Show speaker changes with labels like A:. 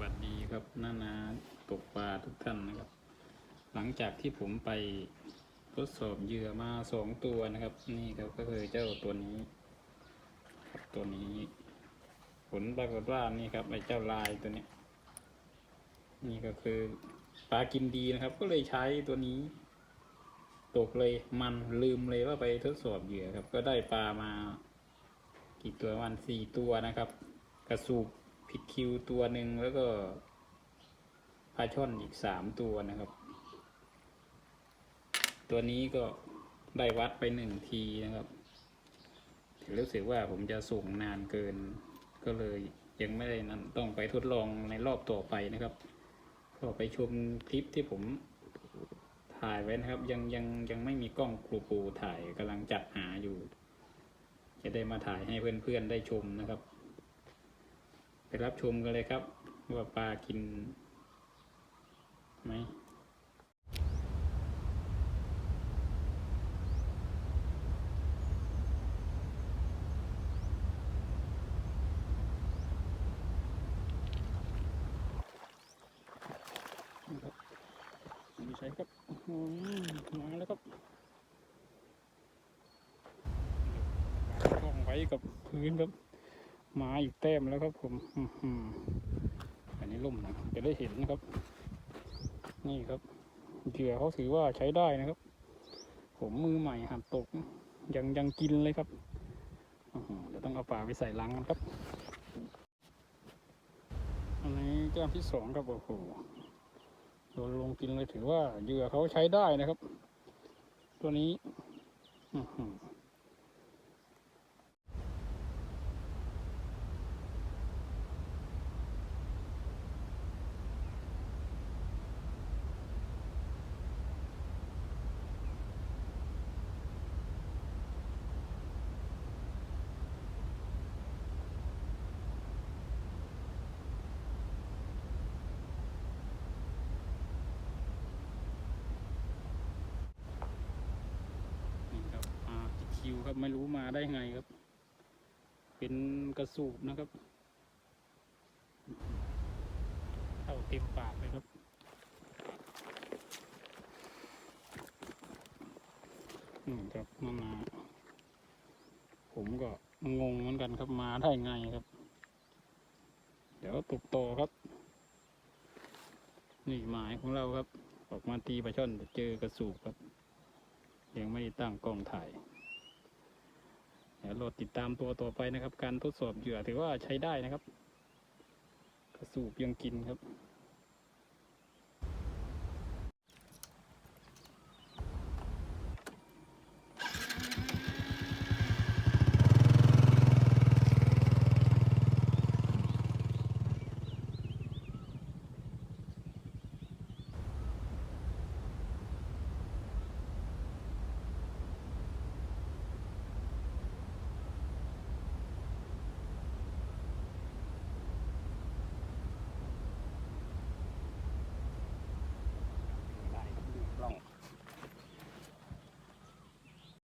A: วัสดีครับน้านาตกปลาทุกท่านนะครับ หลังจากที่ผมไปทดสอบเหยื่อมาสองตัวนะครับ นี่ครับก็คือเจ้าตัวนี้ครับตัวนี้ ผลปรากฏว่านี่ครับไอ้เจ้าลายตัวนี้ นี่ก็คือปลากินดีนะครับ ก็เลยใช้ตัวนี้ ตกเลยมันลืมเลยว่าไปทดสอบเหยื่อครับ ก็ได้ปลามากี่ตัววันสี่ตัวนะครับ กระสูบ ผิดคิวตัวหนึ่งแล้วก็ปลาช่อนอีกสามตัวนะครับ ตัวนี้ก็ได้วัดไปหนึ่งทีนะครับแต่รู้สึกว่าผมจะส่งนานเกิน ก็เลยยังไม่ได้นั้นต้องไปทดลองในรอบต่อไปนะครับ ก็ไปชมคลิปที่ผมถ่ายไว้นะครับ ยังยังยังไม่มีกล้องครูปูถ่ายกำลังจัดหาอยู่ จะได้มาถ่ายให้เพื่อนๆได้ชมนะครับ รับชมกันเลยครับ ว่าปลากินไหมดีใช่ครับอืมมาแล้วครับกล้องไว้กับพื้นครับ มาอีกแต้มแล้วครับผมอันนี้ล่มนะจะได้เห็นนะครับ นี่ครับเหยื่อเขาถือว่าใช้ได้นะครับ ผมมือใหม่หัดตก ยังยังกินเลยครับเดี๋ยวต้องเอาปลาไปใส่ลังกันครับ อันนี้แก้มที่สองครับโอ้โหโดนลงกินเลยถือว่าเหยื่อเขาใช้ได้นะครับ ตัวนี้ อื้อหือนี่ครับอ่าติด ครับไม่รู้มาได้ไงครับ เป็นกระสูบนะครับเข้าเต็มปากเลยครับนี่ครับมามาผมก็งงเหมือนกันครับมาได้ไงครับ เดี๋ยวตกโตอครับ นี่หมายของเราครับ ออกมาตีปลาช่อนเจอกระสูบครับ ยังไม่ตั้งกล้องถ่าย เดี๋ยวโหลดติดตามตัวต่อไปนะครับ การทดสอบเหยื่อถือว่าใช้ได้นะครับ กระสูบยังกินครับ